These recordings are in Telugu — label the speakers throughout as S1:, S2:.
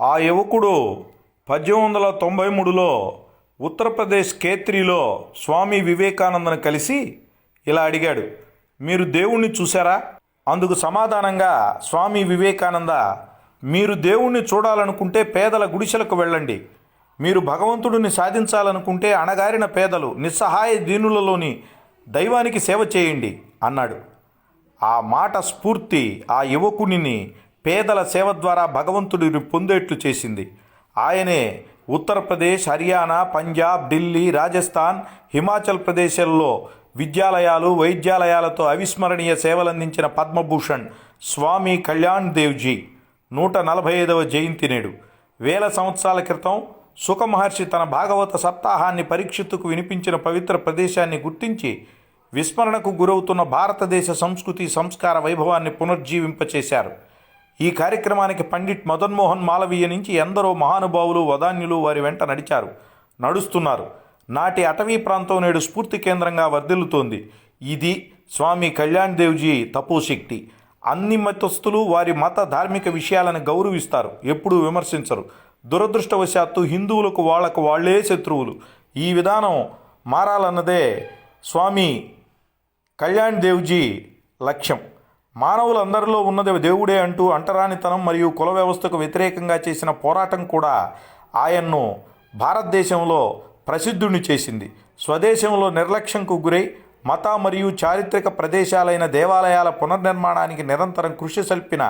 S1: ఆ యువకుడు పద్దెనిమిది వందల తొంభై మూడులో ఉత్తరప్రదేశ్ కేత్రిలో స్వామి వివేకానందను కలిసి ఇలా అడిగాడు మీరు దేవుణ్ణి చూశారా? అందుకు సమాధానంగా స్వామి వివేకానంద మీరు దేవుణ్ణి చూడాలనుకుంటే పేదల గుడిసెలకు వెళ్ళండి. మీరు భగవంతుడిని సాధించాలనుకుంటే అణగారిన పేదలు నిస్సహాయ దీనులలోని దైవానికి సేవ చేయండి అన్నాడు. ఆ మాట స్ఫూర్తి ఆ యువకునిని పేదల సేవ ద్వారా భగవంతుడిని పొందేట్లు చేసింది. ఆయనే ఉత్తరప్రదేశ్ హర్యానా పంజాబ్ ఢిల్లీ రాజస్థాన్ హిమాచల్ ప్రదేశ్లలో విద్యాలయాలు వైద్యాలయాలతో అవిస్మరణీయ సేవలందించిన పద్మభూషణ్ స్వామి కళ్యాణ్ దేవ్జీ నూట నలభై ఐదవ జయంతి నేడు. వేల సంవత్సరాల క్రితం సుఖమహర్షి తన భాగవత సప్తాహాన్ని పరీక్షిత్తుకు వినిపించిన పవిత్ర ప్రదేశాన్ని గుర్తించి విస్మరణకు గురవుతున్న భారతదేశ సంస్కృతి సంస్కార వైభవాన్ని పునర్జీవింపచేశారు. ఈ కార్యక్రమానికి పండిట్ మదన్మోహన్ మాలవీయ నుంచి ఎందరో మహానుభావులు వదాన్యులు వారి వెంట నడిచారు. నడుస్తున్నారు. నాటి అటవీ ప్రాంతం నేడు స్ఫూర్తి కేంద్రంగా వర్ధిల్లుతోంది. ఇది స్వామి కళ్యాణ్ దేవ్జీ తపోశక్తి. అన్ని మతస్థులు వారి మత ధార్మిక విషయాలను గౌరవిస్తారు. ఎప్పుడూ విమర్శించరు. దురదృష్టవశాత్తు హిందువులకు వాళ్ళకు వాళ్ళే శత్రువులు. ఈ విధానం మారాలన్నదే స్వామి కళ్యాణ్ దేవ్జీ లక్ష్యం. మానవులందరిలో ఉన్నది దేవుడే అంటూ అంటరానితనం మరియు కుల వ్యవస్థకు వ్యతిరేకంగా చేసిన పోరాటం కూడా ఆయన్ను భారతదేశంలో ప్రసిద్ధుని చేసింది. స్వదేశంలో నిర్లక్ష్యంకు గురై మత మరియు చారిత్రక ప్రదేశాలైన దేవాలయాల పునర్నిర్మాణానికి నిరంతరం కృషి సల్పిన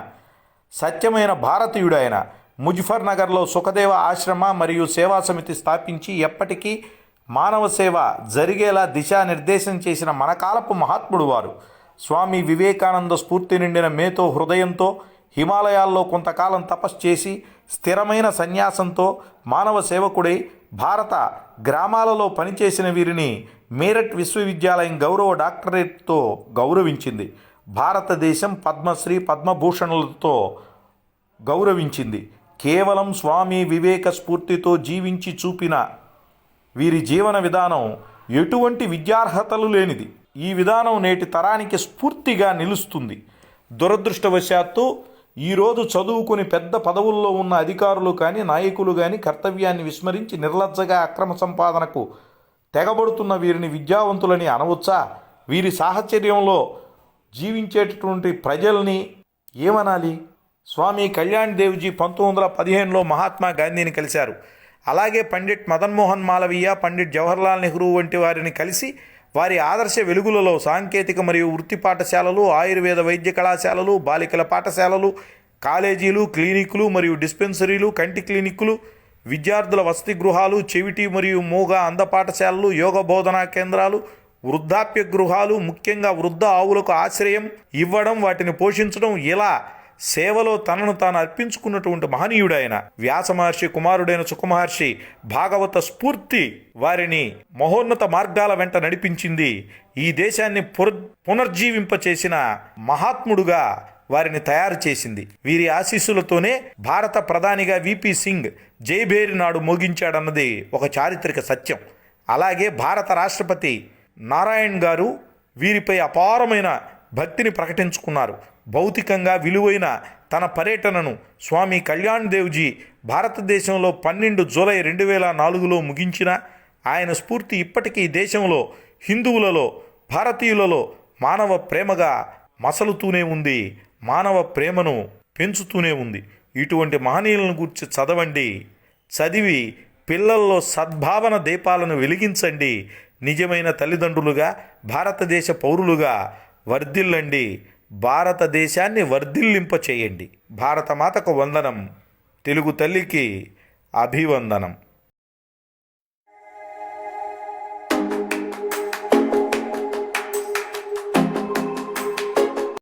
S1: సత్యమైన భారతీయుడైన ముజఫర్ నగర్లో సుఖదేవ ఆశ్రమ మరియు సేవా సమితి స్థాపించి ఎప్పటికీ మానవ సేవ జరిగేలా దిశానిర్దేశం చేసిన మనకాలపు మహాత్ముడు వారు. స్వామి వివేకానంద స్ఫూర్తి నిండిన మేతో హృదయంతో హిమాలయాల్లో కొంతకాలం తపస్సు చేసి స్థిరమైన సన్యాసంతో మానవ సేవకుడై భారత గ్రామాలలో పనిచేసిన వీరిని మీరట్ విశ్వవిద్యాలయం గౌరవ డాక్టరేట్తో గౌరవించింది. భారతదేశం పద్మశ్రీ పద్మభూషణులతో గౌరవించింది. కేవలం స్వామి వివేక స్ఫూర్తితో జీవించి చూపిన వీరి జీవన విధానం ఎటువంటి విద్యార్హతలు లేనిది. ఈ విధానం నేటి తరానికి స్ఫూర్తిగా నిలుస్తుంది. దురదృష్టవశాత్తు ఈరోజు చదువుకుని పెద్ద పదవుల్లో ఉన్న అధికారులు కానీ నాయకులు కానీ కర్తవ్యాన్ని విస్మరించి నిర్లజ్జగా అక్రమ సంపాదనకు తెగబడుతున్న వీరిని విద్యావంతులని అనవచ్చా? వీరి సాహచర్యంలో జీవించేటటువంటి ప్రజల్ని ఏమనాలి? స్వామి కళ్యాణ్ దేవ్జీ పంతొమ్మిది వందల పదిహేనులో మహాత్మా గాంధీని కలిశారు. అలాగే పండిట్ మదన్మోహన్ మాలవీయ పండిట్ జవహర్లాల్ నెహ్రూ వంటి వారిని కలిసి వారి ఆదర్శ వెలుగులలో సాంకేతిక మరియు వృత్తి పాఠశాలలు ఆయుర్వేద వైద్య కళాశాలలు బాలికల పాఠశాలలు కాలేజీలు క్లినిక్లు మరియు డిస్పెన్సరీలు కంటి క్లినిక్లు విద్యార్థుల వసతి గృహాలు చెవిటి మరియు మూగ అంధ పాఠశాలలు యోగ బోధనా కేంద్రాలు వృద్ధాప్య గృహాలు ముఖ్యంగా వృద్ధ ఆవులకు ఆశ్రయం ఇవ్వడం వాటిని పోషించడం ఇలా సేవలో తనను తాను అర్పించుకున్నటువంటి మహనీయుడైన వ్యాస మహర్షి కుమారుడైన సుఖమహర్షి భాగవత స్ఫూర్తి వారిని మహోన్నత మార్గాల వెంట నడిపించింది. ఈ దేశాన్ని పునర్ పునర్జీవింపచేసిన మహాత్ముడుగా వారిని తయారు చేసింది. వీరి ఆశీస్సులతోనే భారత ప్రధానిగా విపి సింగ్ జైభేరి నాడు మోగించాడన్నది ఒక చారిత్రక సత్యం. అలాగే భారత రాష్ట్రపతి నారాయణ్ గారు వీరిపై అపారమైన భక్తిని ప్రకటించుకున్నారు. భౌతికంగా విలువైన తన పర్యటనను స్వామి కళ్యాణ్ దేవ్జీ భారతదేశంలో పన్నెండు జూలై రెండు వేల నాలుగులో ముగించిన ఆయన స్ఫూర్తి ఇప్పటికీ దేశంలో హిందువులలో భారతీయులలో మానవ ప్రేమగా మసలుతూనే ఉంది. మానవ ప్రేమను పెంచుతూనే ఉంది. ఇటువంటి మహనీయులను గురించి చదవండి. చదివి పిల్లల్లో సద్భావన దీపాలను వెలిగించండి. నిజమైన తల్లిదండ్రులుగా భారతదేశ పౌరులుగా వర్ధిల్లండి. భారతదేశాన్ని వర్ధిల్లింప చేయండి. భారతమాతకు వందనం తెలుగు తల్లికి అభివందనం.